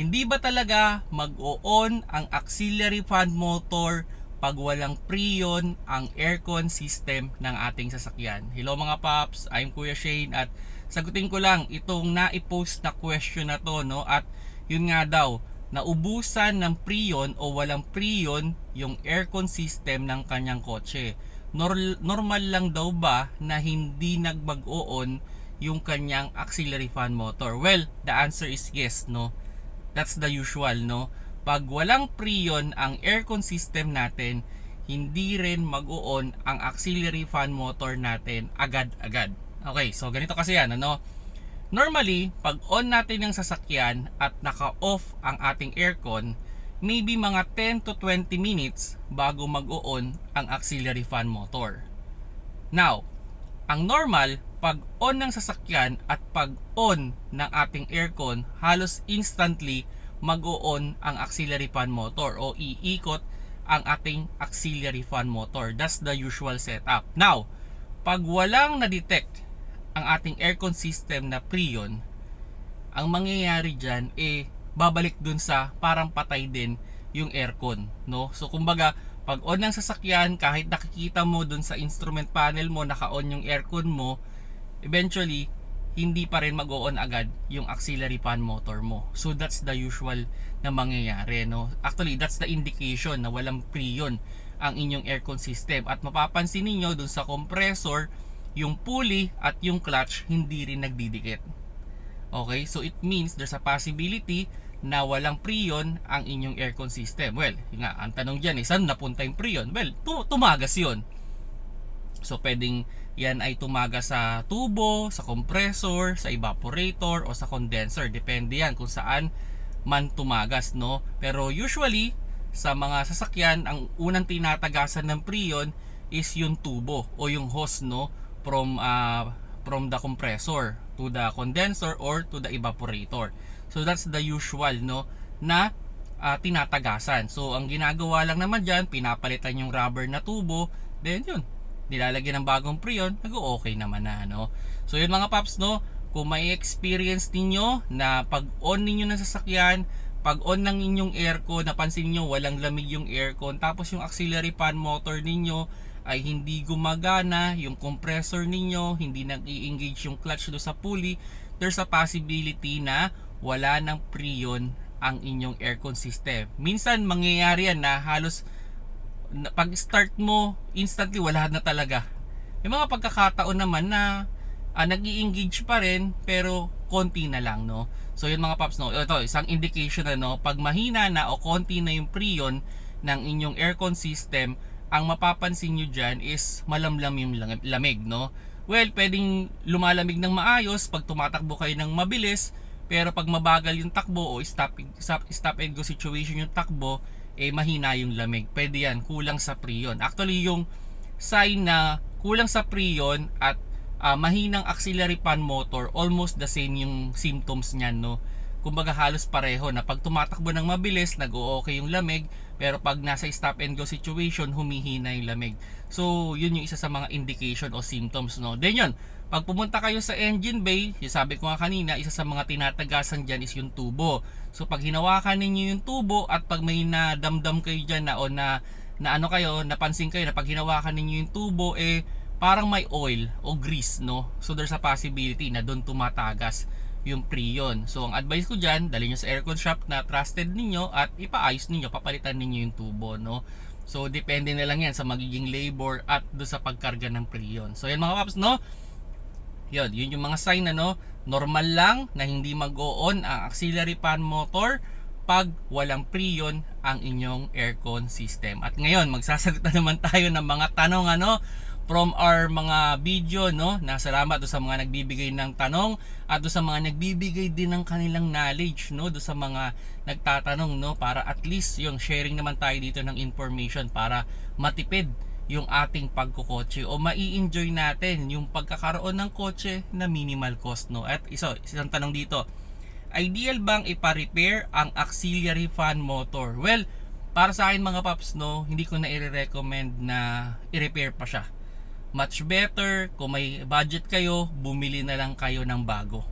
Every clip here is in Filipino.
Hindi ba talaga mag-o-on ang auxiliary fan motor pag walang preon ang aircon system ng ating sasakyan? Hello mga paps, I'm Kuya Shane at sagutin ko lang itong na-post na question na to no at yun nga daw naubusan ng preon o walang preon yung aircon system ng kanyang kotse. Nor- normal lang daw ba na hindi nagbag-o-on yung kanyang auxiliary fan motor? Well, the answer is yes, no. That's the usual, no? Pag walang preon ang aircon system natin, hindi rin mag-on ang auxiliary fan motor natin agad-agad. Okay, so ganito kasi yan, ano? Normally, pag on natin yung sasakyan at naka-off ang ating aircon, maybe mga 10 to 20 minutes bago mag-on ang auxiliary fan motor. Now, ang normal, pag on ng sasakyan at pag on ng ating aircon, halos instantly mag-on ang auxiliary fan motor o iikot ang ating auxiliary fan motor. That's the usual setup. Now, pag walang na-detect ang ating aircon system na preon, ang mangyayari dyan eh babalik dun sa parang patay din yung aircon, no? So kumbaga, pag on ng sasakyan, kahit nakikita mo dun sa instrument panel mo, naka-on yung aircon mo, eventually, hindi pa rin mag-on agad yung auxiliary fan motor mo. So that's the usual na mangyayari, no? Actually, that's the indication na walang preon ang inyong aircon system. At mapapansin niyo dun sa compressor, yung pulley at yung clutch hindi rin nagdidikit. Okay, so it means there's a possibility na walang preon ang inyong aircon system. Well, nga, ang tanong dyan is, saan napunta yung preon? Well, tumagas yon. So, pwedeng yan ay tumagas sa tubo, sa compressor, sa evaporator, o sa condenser. Depende yan kung saan man tumagas, no? Pero usually, sa mga sasakyan, ang unang tinatagasan ng preon is yung tubo o yung hose, no? From, uh, from the compressor to the condenser or to the evaporator. So that's the usual no na uh, tinatagasan. So ang ginagawa lang naman diyan, pinapalitan yung rubber na tubo, then yun, nilalagyan ng bagong preon, nag-okay naman na no. So yun mga paps no, kung may experience ninyo na pag on ninyo ng sasakyan, pag on ng inyong aircon, napansin niyo walang lamig yung aircon, tapos yung auxiliary fan motor ninyo ay hindi gumagana, yung compressor ninyo, hindi nag-i-engage yung clutch do sa pulley, there's a possibility na wala ng preon ang inyong aircon system. Minsan mangyayari yan na halos pag start mo instantly wala na talaga. May mga pagkakataon naman na uh, nag-i-engage pa rin pero konti na lang no. So yun mga paps no. Ito isang indication na no pag mahina na o konti na yung preon ng inyong aircon system, ang mapapansin nyo dyan is malamlam yung lamig no. Well, pwedeng lumalamig ng maayos pag tumatakbo kayo ng mabilis pero pag mabagal yung takbo o stop, stop, stop and go situation yung takbo, eh mahina yung lamig. Pwede yan, kulang sa preon. Actually, yung sign na kulang sa preon at uh, mahinang auxiliary fan motor, almost the same yung symptoms niyan, no? Kumbaga halos pareho na pag tumatakbo ng mabilis, nag-o-okay yung lamig, pero pag nasa stop and go situation, humihina yung lamig. So, yun yung isa sa mga indication o symptoms, no? Then yun, pag pumunta kayo sa engine bay, yung sabi ko nga kanina, isa sa mga tinatagasan dyan is yung tubo. So pag hinawakan ninyo yung tubo at pag may nadamdam kayo dyan na o na, na ano kayo, napansin kayo na pag hinawakan ninyo yung tubo, eh parang may oil o grease, no? So there's a possibility na doon tumatagas yung preon. So ang advice ko dyan, dali nyo sa aircon shop na trusted ninyo at ipaayos ninyo, papalitan ninyo yung tubo, no? So depende na lang yan sa magiging labor at do sa pagkarga ng preon. So yan mga paps, no? Yun, yun yung mga sign na no, normal lang na hindi mag-on ang auxiliary fan motor pag walang preon ang inyong aircon system. At ngayon, magsasagot na naman tayo ng mga tanong ano from our mga video no. Na salamat do sa mga nagbibigay ng tanong at do sa mga nagbibigay din ng kanilang knowledge no do sa mga nagtatanong no para at least yung sharing naman tayo dito ng information para matipid yung ating pagkukotse o mai-enjoy natin yung pagkakaroon ng kotse na minimal cost no? At isa isang tanong dito ideal bang ipa-repair ang auxiliary fan motor? Well para sa akin mga paps no hindi ko na i-recommend na i-repair pa siya. Much better kung may budget kayo bumili na lang kayo ng bago.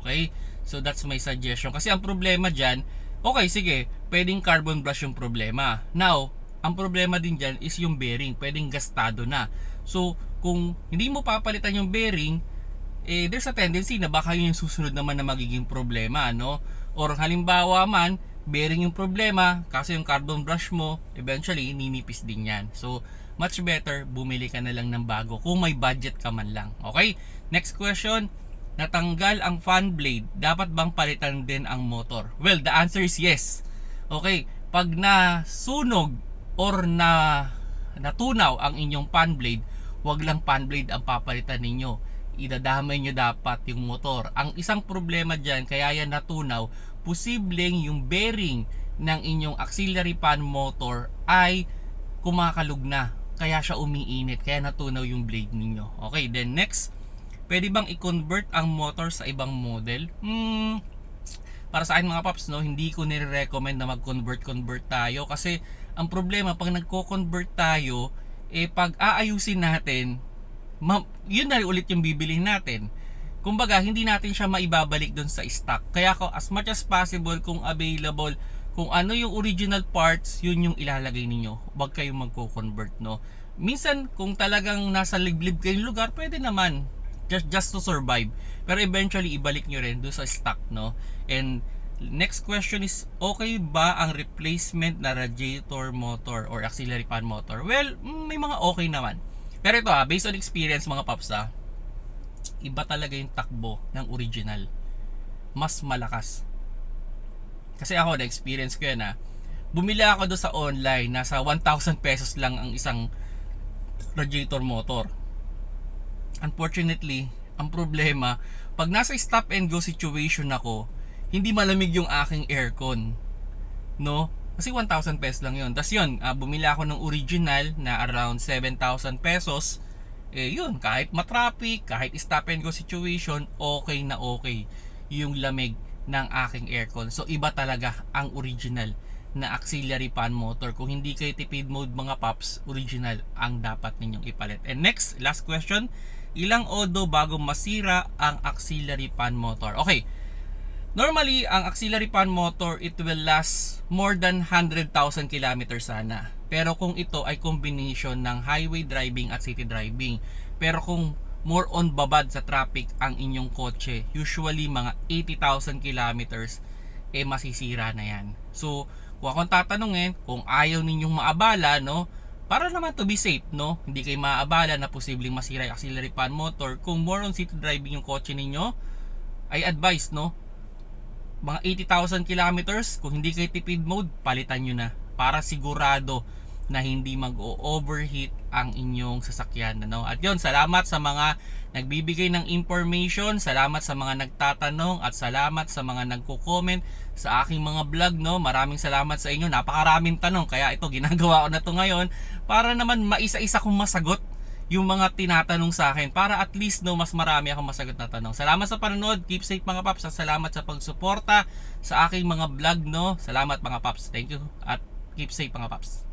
Okay? So that's my suggestion. Kasi ang problema dyan Okay, sige. Pwedeng carbon brush yung problema. Now, ang problema din dyan is yung bearing. Pwedeng gastado na. So, kung hindi mo papalitan yung bearing, eh, there's a tendency na baka yun yung susunod naman na magiging problema, no? Or halimbawa man, bearing yung problema, kasi yung carbon brush mo, eventually, ninipis din yan. So, much better, bumili ka na lang ng bago kung may budget ka man lang. Okay? Next question, natanggal ang fan blade, dapat bang palitan din ang motor? Well, the answer is yes. Okay, pag nasunog or na natunaw ang inyong fan blade, wag lang fan blade ang papalitan ninyo. Idadamay nyo dapat yung motor. Ang isang problema dyan, kaya yan natunaw, posibleng yung bearing ng inyong auxiliary fan motor ay kumakalug na. Kaya siya umiinit, kaya natunaw yung blade ninyo. Okay, then next, pwede bang i-convert ang motor sa ibang model? Hmm, para sa akin mga paps, no, hindi ko nire-recommend na mag-convert-convert tayo kasi ang problema pag nagko-convert tayo, eh pag aayusin natin, ma- yun na ulit yung bibilihin natin. Kumbaga, hindi natin siya maibabalik doon sa stock. Kaya ko as much as possible kung available, kung ano yung original parts, yun yung ilalagay ninyo. Huwag kayong magko-convert, no. Minsan, kung talagang nasa liblib kayong lugar, pwede naman just just to survive. Pero eventually ibalik nyo rin doon sa stock, no? And next question is okay ba ang replacement na radiator motor or auxiliary fan motor? Well, mm, may mga okay naman. Pero ito ha, based on experience mga paps ha, iba talaga yung takbo ng original. Mas malakas. Kasi ako, na-experience ko yan ha. Bumili ako doon sa online, nasa 1,000 pesos lang ang isang radiator motor unfortunately, ang problema, pag nasa stop and go situation ako, hindi malamig yung aking aircon. No? Kasi 1,000 pesos lang yun. Tapos yun, uh, bumili ako ng original na around 7,000 pesos. Eh yun, kahit matraffic, kahit stop and go situation, okay na okay yung lamig ng aking aircon. So iba talaga ang original na auxiliary fan motor. Kung hindi kayo tipid mode mga paps, original ang dapat ninyong ipalit. And next, last question, ilang odo bago masira ang auxiliary fan motor. Okay, normally ang auxiliary fan motor it will last more than 100,000 kilometers sana. Pero kung ito ay combination ng highway driving at city driving. Pero kung more on babad sa traffic ang inyong kotse, usually mga 80,000 kilometers, eh masisira na yan. So, kung akong tatanungin, kung ayaw ninyong maabala, no, para naman to be safe, no? Hindi kayo maaabala na posibleng masira yung auxiliary fan motor. Kung more on city driving yung kotse ninyo, I advise, no? Mga 80,000 kilometers, kung hindi kayo tipid mode, palitan nyo na. Para sigurado na hindi mag-overheat ang inyong sasakyan. Ano? At yon salamat sa mga nagbibigay ng information, salamat sa mga nagtatanong at salamat sa mga nagko-comment sa aking mga vlog no. Maraming salamat sa inyo. Napakaraming tanong kaya ito ginagawa ko na to ngayon para naman maisa-isa kong masagot yung mga tinatanong sa akin para at least no mas marami akong masagot na tanong. Salamat sa panonood. Keep safe mga paps. At salamat sa pagsuporta sa aking mga vlog no. Salamat mga paps. Thank you at keep safe mga paps.